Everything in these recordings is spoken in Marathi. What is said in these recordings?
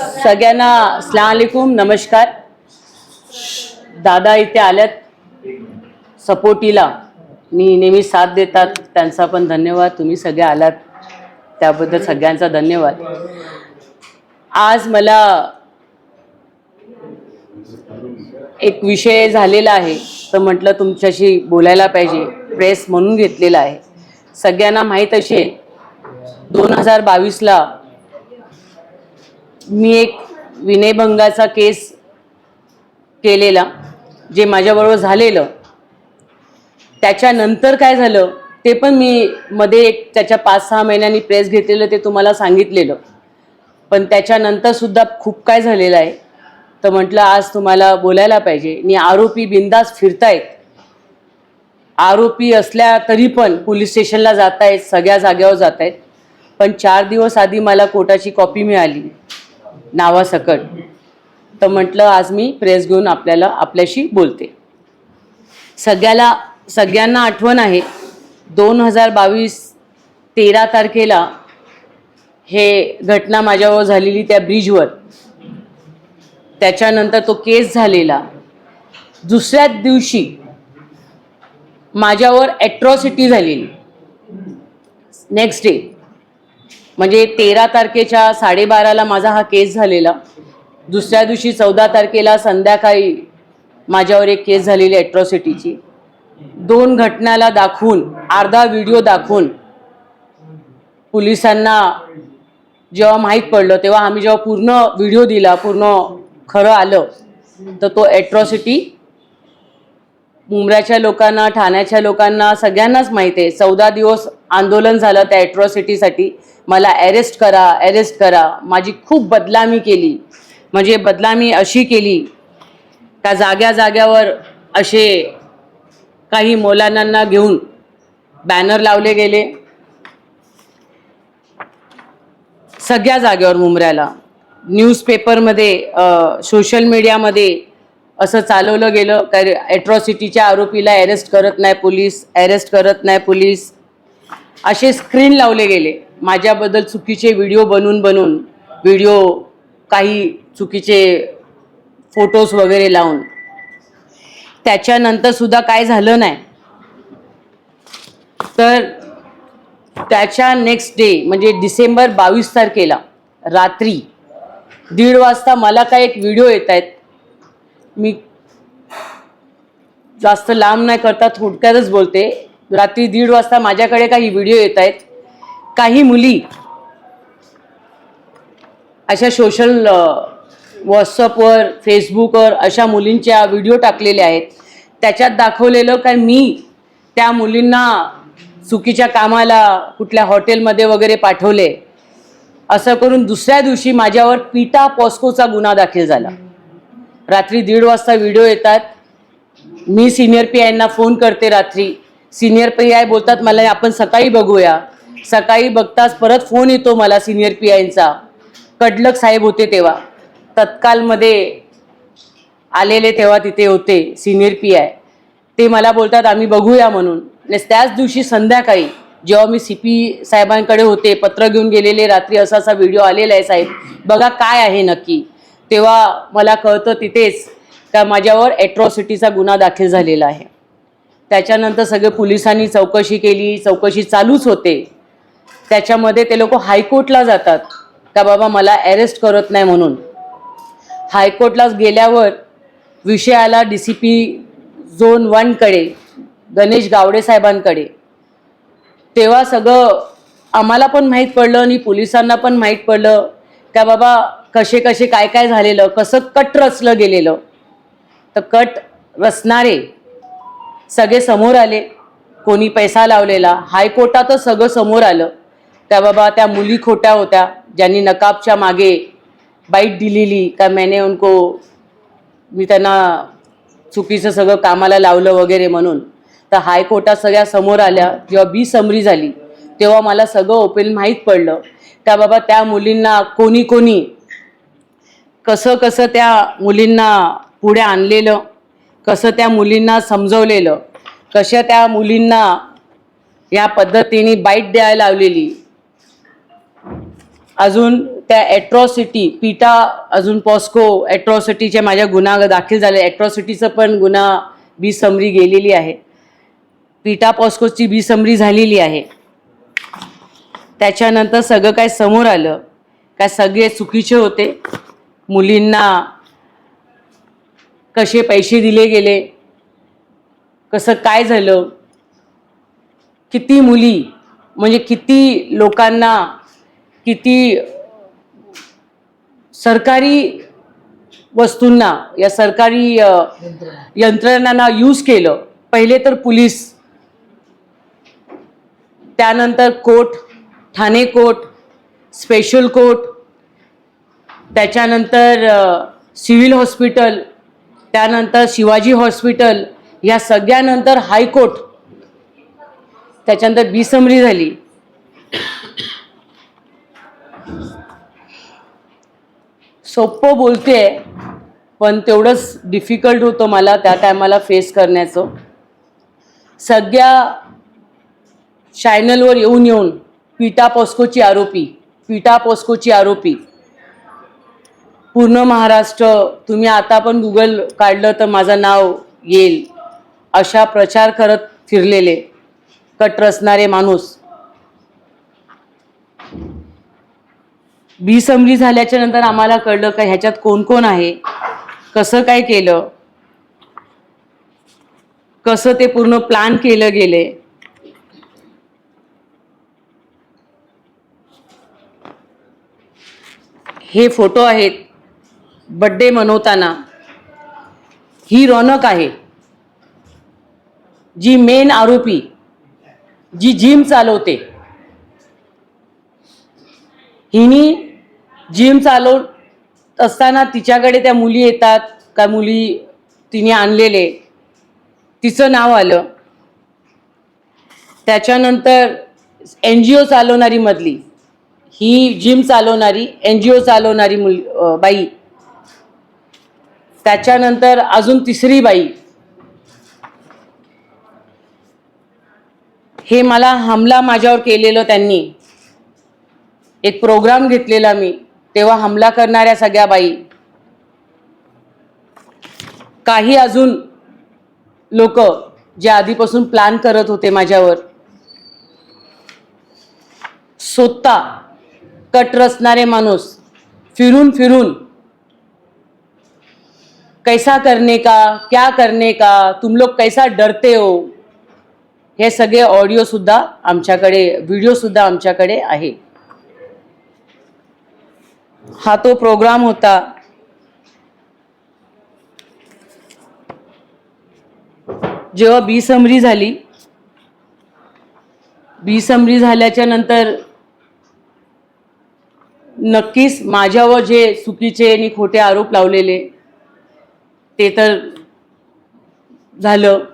सगळ्यांना अलैकुम नमस्कार. दादा इथे आल्यात. सपोर्टीला. मी नेहमी साथ देतात. त्यांचा पण धन्यवाद. तुम्ही सगळे आलात. त्याबद्दल सगळ्यांचा धन्यवाद. आज मला एक विषय झालेला आहे. तर म्हटलं तुमच्याशी बोलायला पाहिजे. प्रेस म्हणून घेतलेला आहे. सगळ्यांना माहीत असेल दोन हजार बावीसला मी एक विनयभंगाचा केस केलेला जे माझ्याबरोबर झालेलं. त्याच्यानंतर काय झालं ते पण मी मध्ये एक त्याच्या पाच सहा महिन्यांनी प्रेस घेतलेलं ते तुम्हाला सांगितलेलं. पण त्याच्यानंतर सुद्धा खूप काय झालेलं आहे. तर म्हटलं आज तुम्हाला बोलायला पाहिजे. आणि आरोपी बिंदास फिरतायत. आरोपी असल्या तरी पण पोलीस स्टेशनला जात आहेत सगळ्या जाग्यावर जात आहेत पण चार दिवस आधी मला कोर्टाची कॉपी मिळाली. नावासकट. तर म्हटलं आज मी प्रेस घेऊन आपल्याला आपल्याशी बोलते. सगळ्याला सगळ्यांना आठवण आहे दोन हजार बावीस तेरा तारखेला हे घटना माझ्यावर झालेली त्या ब्रिजवर. त्याच्यानंतर तो केस झालेला. दुसऱ्याच दिवशी माझ्यावर ॲट्रॉसिटी झालेली. नेक्स्ट डे म्हणजे तेरा तारखेच्या साडेबाराला माझा हा केस झालेला. दुसऱ्या दिवशी चौदा तारखेला संध्याकाळी माझ्यावर एक केस झालेली ॲट्रॉसिटीची दोन घटनाला दाखवून अर्धा व्हिडिओ दाखवून पोलिसांना जेव्हा माहीत पडलं तेव्हा आम्ही जेव्हा पूर्ण व्हिडिओ दिला पूर्ण खरं आलं तर तो ॲट्रॉसिटी मुंबऱ्याच्या लोकांना ठाण्याच्या लोकांना सगळ्यांनाच माहिती आहे. चौदा दिवस आंदोलन झालं त्या ॲट्रॉसिटीसाठी मला अरेस्ट करा अरेस्ट करा. माझी खूप बदलामी केली. म्हणजे बदलामी अशी केली त्या जाग्या जाग्यावर असे काही मौलानांना घेऊन बॅनर लावले गेले. सगळ्या जागेवर मुंबऱ्याला न्यूजपेपरमध्ये सोशल मीडियामध्ये असं चालवलं गेलं तर ॲट्रॉसिटीच्या आरोपीला अरेस्ट करत नाही पोलीस अरेस्ट करत नाही पोलीस. असे स्क्रीन लावले गेले. माझ्याबद्दल चुकीचे व्हिडिओ बनवून बनवून व्हिडिओ काही चुकीचे फोटोज वगैरे लावून. त्याच्यानंतर सुद्धा काय झालं नाही. तर त्याच्या नेक्स्ट डे म्हणजे डिसेंबर बावीस तारखेला रात्री दीड वाजता मला काय एक व्हिडिओ येत आहेत मी जास्त लांब नाही करता थोडक्यातच बोलते. रात्री दीड वाजता माझ्याकडे काही व्हिडिओ येत आहेत. काही मुली अशा सोशल व्हॉट्सअपवर फेसबुकवर अशा मुलींच्या व्हिडिओ टाकलेल्या आहेत. त्याच्यात दाखवलेलं काय मी त्या मुलींना चुकीच्या कामाला कुठल्या हॉटेलमध्ये वगैरे पाठवले. असं करून दुसऱ्या दिवशी माझ्यावर पीटा पॉस्कोचा गुन्हा दाखल झाला. रात्री दीड वाजता व्हिडिओ येतात. मी सिनियर पी आयना फोन करते रात्री. सिनियर पी आय बोलतात मला आपण सकाळी बघूया. सकाळी बघताच परत फोन येतो मला सिनियर पी आयचा कडलक साहेब होते तेव्हा. तत्कालमध्ये आलेले तेव्हा तिथे होते सिनियर पी आय ते मला बोलतात आम्ही बघूया म्हणून. त्याच दिवशी संध्याकाळी जेव्हा मी सी पी साहेबांकडे होते पत्र घेऊन गेलेले रात्री असा असा व्हिडिओ आलेला आहे साहेब. बघा काय आहे नक्की. तेव्हा मला कळतं तिथेच का माझ्यावर ॲट्रॉसिटीचा गुन्हा दाखल झालेला आहे. त्याच्यानंतर सगळे पोलिसांनी चौकशी केली चौकशी चालूच होते. त्याच्यामध्ये ते लोक हायकोर्टला जातात. का बाबा मला अरेस्ट करत नाही म्हणून. हायकोर्टला गेल्यावर विषय आला डी सी पी झोन वनकडे गणेश गावडे साहेबांकडे. तेव्हा सगळं आम्हाला पण माहीत पडलं आणि पोलिसांना पण माहीत पडलं. का बाबा कसे कसे काय काय झालेलं कसं कट रचलं गेलेलं. तर कट रचणारे सगळे समोर आले कोणी पैसा लावलेला हायकोर्टातच सगळं समोर आलं. त्या बाबा त्या मुली खोट्या होत्या ज्यांनी नकाबच्या मागे बाईट दिलेली का मैंने उनको मी त्यांना चुकीचं सगळं कामाला लावलं वगैरे म्हणून. तर हायकोर्टात सगळ्या समोर आल्या जेव्हा बी समरी झाली तेव्हा मला सगळं ओपन माहीत पडलं. त्या बाबा त्या मुलींना कोणी कोणी कसं कसं त्या मुलींना पुढे आणलेलं कसं त्या मुलींना समजवलेलं कशा त्या मुलींना या पद्धतीने बाईट द्यायला लावलेली. अजून त्या ॲट्रॉसिटी पीटा अजून पॉस्को ॲट्रॉसिटीच्या माझ्या गुन्हा दाखल झाले. ॲट्रॉसिटीचं पण गुन्हा बी समरी गेलेली आहे. पीटा पॉस्कोची बी समरी झालेली आहे. त्याच्यानंतर सगळं काय समोर आलं. काय सगळे चुकीचे होते. मुलींना कसे पैसे दिले गेले कसं काय झालं किती मुली म्हणजे किती लोकांना किती सरकारी वस्तूंना या सरकारी यंत्रणांना यूज केलं. पहिले तर पोलीस त्यानंतर court Thane court special court त्याच्यानंतर सिव्हिल हॉस्पिटल त्यानंतर शिवाजी हॉस्पिटल या सगळ्यानंतर हायकोर्ट त्याच्यानंतर बिसमरी झाली. सोपं बोलते पण तेवढंच डिफिकल्ट होतं मला त्या टायमाला फेस करण्याचं. सगळ्या चॅनलवर येऊन येऊन पीटा पॉस्कोची आरोपी पीटा पॉस्कोची आरोपी पूर्ण महाराष्ट्र तुम्ही आता पण गुगल काढलं तर माझं नाव येईल. अशा प्रचार करत फिरलेले कट रचणारे माणूस. बिसमरी झाल्याच्यानंतर आम्हाला कळलं का ह्याच्यात कोण कोण आहे? कसं काय केलं? कसं ते पूर्ण प्लॅन केलं गेले? हे फोटो आहेत. बड्डे मनवताना ही रौनक आहे. जी मेन आरोपी जी जिम चालवते हिनी जिम चालवत असताना तिच्याकडे त्या मुली येतात. का मुली तिने आणलेले. तिचं नाव आलं. त्याच्यानंतर एन जी ओ चालवणारी मधली ही जिम चालवणारी एन जी ओ चालवणारी मुल बाई त्याच्यानंतर अजून तिसरी बाई. हे मला हमला माझ्यावर केलेलं त्यांनी. एक प्रोग्राम घेतलेला मी. तेव्हा हमला करणाऱ्या सगळ्या बाई. काही अजून लोक जे आधीपासून प्लॅन करत होते माझ्यावर. स्वतः कट रचणारे माणूस. फिरून फिरून कैसा करने का क्या करने का तुम लोग कैसा डरते हो? हे सगळे ऑडिओ सुद्धा आमच्याकडे व्हिडिओ सुद्धा आमच्याकडे आहे. हा तो प्रोग्राम होता. जेव्हा बी समरी झाली बी समरी झाल्याच्यानंतर नक्कीच माझ्यावर जे चुकीचे आणि खोटे आरोप लावलेले ते तर झालं.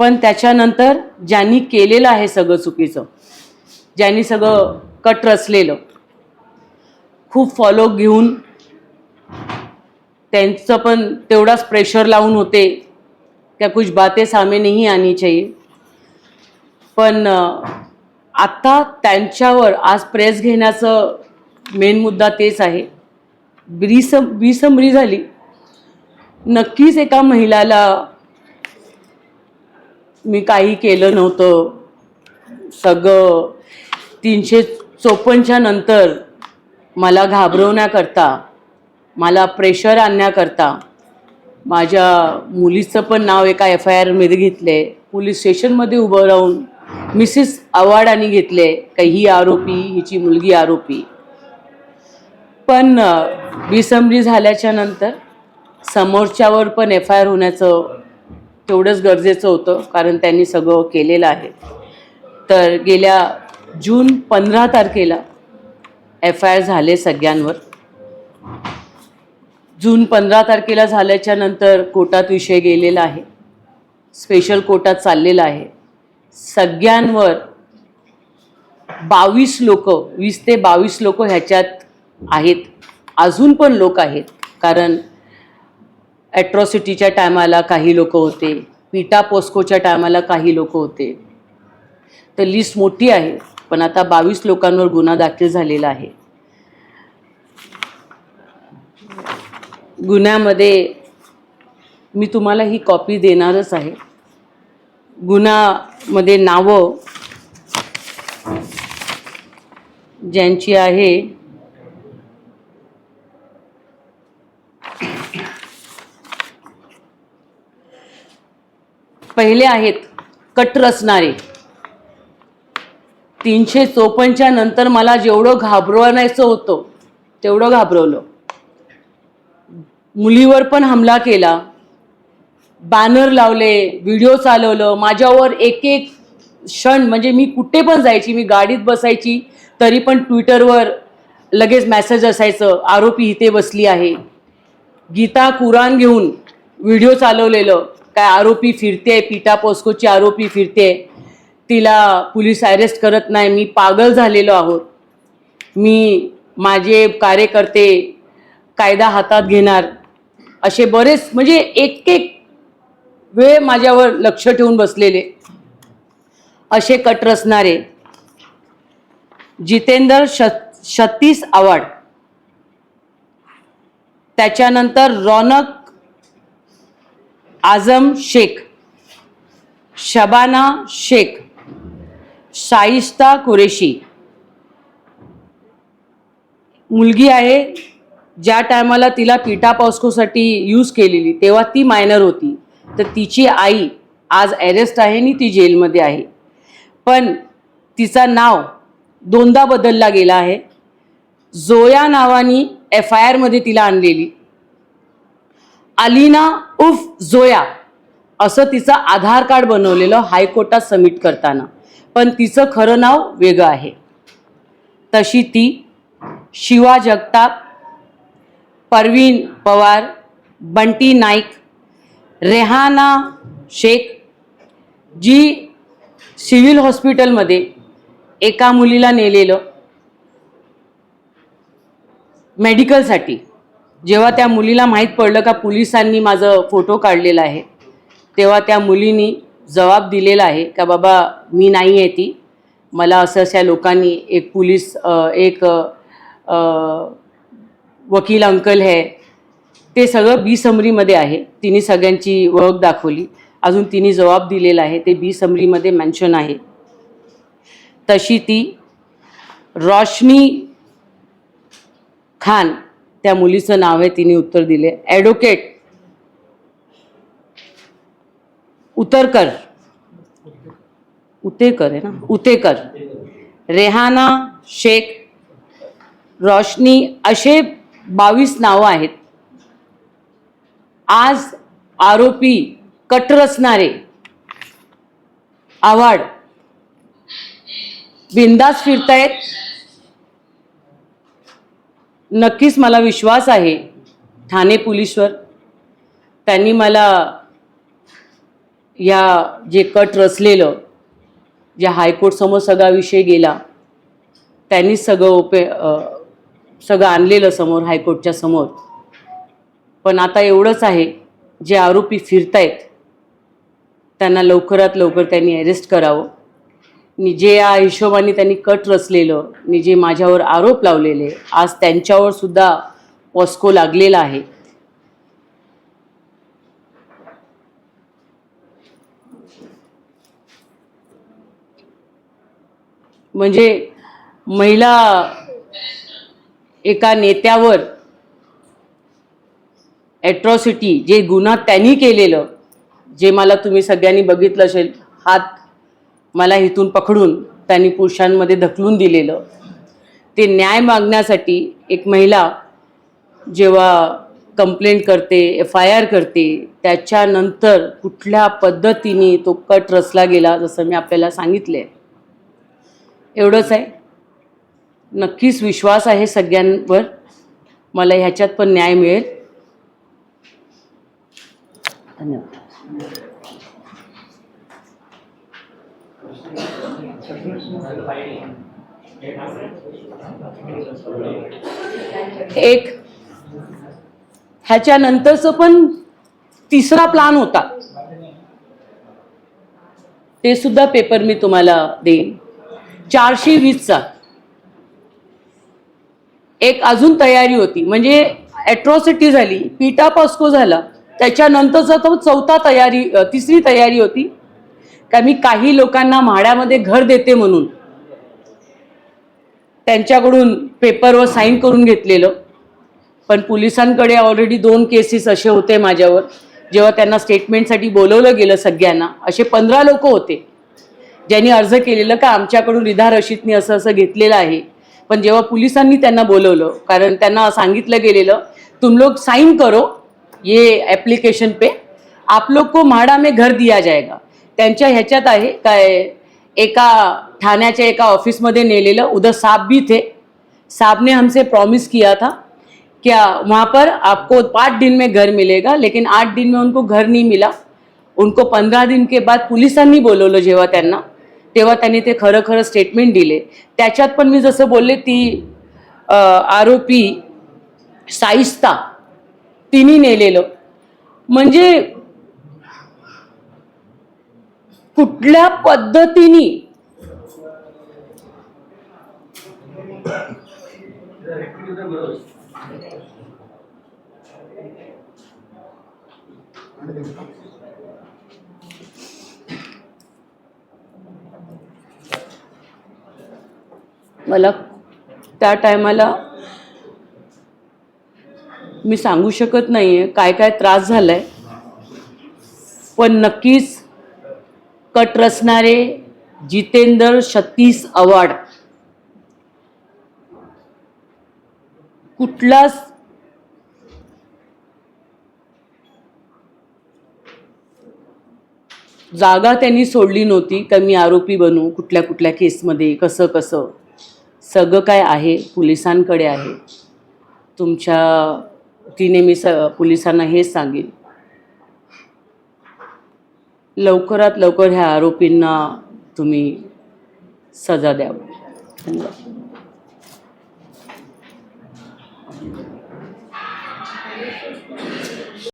पण त्याच्यानंतर ज्यांनी केलेलं आहे सगळं चुकीचं ज्यांनी सगळं कट रचलेलं खूप फॉलो घेऊन त्यांचं पण तेवढाच प्रेशर लावून होते. क्या कुछ बातें सामे नाही आणी चाहिए. पण आत्ता आता त्यांच्यावर आज प्रेस घेण्याचं मेन मुद्दा तेच आहे. ब्रीस बिसमरी झाली. नक्कीच एका महिलाला मी काही केलं नव्हतं. सगळं तीनशे चोपन्नच्या नंतर मला घाबरवण्याकरता मला प्रेशर आणण्याकरता माझ्या मुलीचं पण नाव एका एफ आय आरमध्ये घेतले. पोलीस स्टेशनमध्ये उभं राहून मिसेस आणि घेतले. का ही आरोपी हिची मुलगी आरोपी. पण अं, झाल्याच्यानंतर समोरच्यावर पण एफ आय आर होण्याचं तेवढंच गरजेचं होतं कारण त्यांनी सगळं केलेलं आहे. तर गेल्या जून पंधरा तारखेला एफ आय आर झाले सगळ्यांवर. जून पंधरा तारखेला झाल्याच्यानंतर कोर्टात विषय गेलेला आहे. स्पेशल कोर्टात चाललेला आहे. सगळ्यांवर बावीस लोक वीस ते बावीस लोक ह्याच्यात आहेत. अजून पण लोक आहेत कारण ॲट्रॉसिटीच्या टायमाला काही लोक होते. पिटा पोस्कोच्या टायमाला काही लोक होते. तर लिस्ट मोठी आहे पण आता बावीस लोकांवर गुन्हा दाखल झालेला आहे. गुन्ह्यामध्ये मी तुम्हाला ही कॉपी देणारच आहे. गुन्ह्यामध्ये नावं ज्यांची आहे पहिले आहेत कट रचणारे. तीनशे चोपन्नच्या नंतर मला जेवढं घाबरवायचं होतं तेवढं घाबरवलं. मुलीवर पण हमला केला. बॅनर लावले व्हिडिओ चालवलं. माझ्यावर एक एक क्षण म्हणजे मी कुठे पण जायची मी गाडीत बसायची तरी पण ट्विटरवर लगेच मेसेज असायचं आरोपी इथे बसली आहे. गीता कुराण घेऊन व्हिडिओ चालवलेलं. काय आरोपी फिरते पिटा पोस्कोची आरोपी फिरते तिला पोलीस अरेस्ट करत नाही. मी पागल झालेलो आहोत. मी माझे कार्यकर्ते कायदा हातात घेणार. असे बरेच म्हणजे एक एक वेळ माझ्यावर लक्ष ठेवून बसलेले. असे कट रचणारे. जितेंद्र श सतीश आवाड त्याच्यानंतर रौनक आझम शेख शबाना शेख शाइस्ता कुरेशी. मुलगी आहे ज्या टायमाला तिला पिटा पॉस्कोसाठी यूज केलेली तेव्हा ती मायनर होती. तर तिची आई आज अरेस्ट आहे आणि ती जेलमध्ये आहे. पण तिचा नाव दोनदा बदलला गेला आहे. जोया नावानी एफ आय आरमध्ये तिला आणलेली. अलिना उफ जोया असं तिचं आधार कार्ड बनवलेलं हायकोर्टात सबमिट करताना. पण तिचं खरं नाव वेगळं आहे. तशी ती शिवा जगताप परवीन पवार बंटी नाईक रेहाना शेख जी सिव्हिल हॉस्पिटलमध्ये एका मुलीला नेलेलं मेडिकलसाठी जेव्हा त्या मुलीला माहीत पडलं का पोलिसांनी माझं फोटो काढलेला आहे तेव्हा त्या मुलीनी जबाब दिलेला आहे का बाबा मी नाही आहे ती. मला असं अशा लोकांनी एक पोलीस एक वकील अंकल है ते सगळं बी समरीमध्ये आहे. तिने सगळ्यांची ओळख दाखवली. अजून तिने जबाब दिलेला आहे. ते बी समरीमध्ये मेन्शन आहे. तशी ती रोशनी खान त्या मुलीचं नाव आहे तिने उत्तर दिले. ॲडव्होकेट उतरकर. उतेकर आहे ना? उतेकर. रेहाना शेख रोशनी असे बावीस नावं आहेत. आज आरोपी कट रचणारे आव्हाड. बिंदास फिरतायत. नक्कीच मला विश्वास आहे ठाणे पोलीसवर. त्यांनी मला या जे कट रचलेलं जे हायकोर्टसमोर सगळा विषय गेला त्यांनी सगळं ओपे सगळं आणलेलं समोर हायकोर्टच्या समोर. पण आता एवढंच आहे जे आरोपी फिरतायत त्यांना लवकरात लवकर त्यांनी अरेस्ट करावं. जे या हिशोबाने त्यांनी कट रचलेलं नि जे माझ्यावर आरोप लावलेले आज त्यांच्यावर सुद्धा पॉस्को लागलेला आहे. म्हणजे महिला एका नेत्यावर ॲट्रॉसिटी जे गुन्हा त्यांनी केलेलं जे मला तुम्ही सगळ्यांनी बघितलं असेल हात मला इथून पकडून त्यांनी पुरुषांमध्ये ढकलून दिलेलं. ते न्याय मागण्यासाठी एक महिला जेव्हा कंप्लेंट करते एफ आय आर करते त्याच्यानंतर कुठल्या पद्धतीने तो कट रचला गेला जसं मी आपल्याला सांगितले. एवढंच आहे. नक्कीच विश्वास आहे सगळ्यांवर. मला ह्याच्यात पण न्याय मिळेल. धन्यवाद. एक. ह्याच्यानंतरच पण तिसरा प्लान होता. ते सुद्धा पेपर मी तुम्हाला देईन. चारशे वीसचा. एक अजून तयारी होती. म्हणजे ॲट्रॉसिटी झाली पिटा पॉस्को झाला. त्याच्यानंतरचा तो चौथा तयारी तिसरी तयारी होती. का मी काही लोकांना म्हाड्यामध्ये घर देते म्हणून. त्यांच्याकडून पेपरवर साईन करून घेतलेलं. पण पोलिसांकडे ऑलरेडी दोन केसेस असे होते माझ्यावर. जेव्हा त्यांना स्टेटमेंटसाठी बोलवलं गेलं सगळ्यांना. असे पंधरा लोक होते. ज्यांनी अर्ज केलेलं का आमच्याकडून रिधा रशीदनी असं असं घेतलेलं आहे. पण जेव्हा पोलिसांनी त्यांना बोलवलं कारण त्यांना सांगितलं गेलेलं तुम लोग साइन करो ये एप्लीकेशन पे. आप लोग को म्हाडा में घर दिया जाएगा. त्यांच्या ह्याच्यात आहे काय एका ठाण्याच्या एका ऑफिसमध्ये नेलेलं उधर साहब भी थे. साहब ने हमसे प्रॉमिस किया था क्या वहाँ पर आपको पाँच दिन में घर मिलेगा लेकिन आठ दिन में उनको घर नहीं मिला। उनको पंधरा दिन के बाद पोलिसांनी बोलवलं जेव्हा त्यांना तेव्हा त्यांनी ते खरं खरं स्टेटमेंट दिले. त्याच्यात पण मी जसं बोलले ती आरोपी साईस्ता तिने नेलेलं. म्हणजे कुठल्या पद्धतीने? मला त्या टायमाला मी सांगू शकत नाहीये. काय काय त्रास झालाय. पण नक्कीच कट रचणारे जितेंद्र सतीश अवॉर्ड कुठलाच जागा त्यांनी सोडली नव्हती का मी आरोपी बनू कुठल्या कुठल्या केसमध्ये कसं कसं. सगळं काय आहे पोलिसांकडे आहे. तुमच्या तिने मी स पोलिसांना हेच सांगेन लवकरात लवकर ह्या आरोपींना तुम्ही सजा द्यावी. धन्यवाद.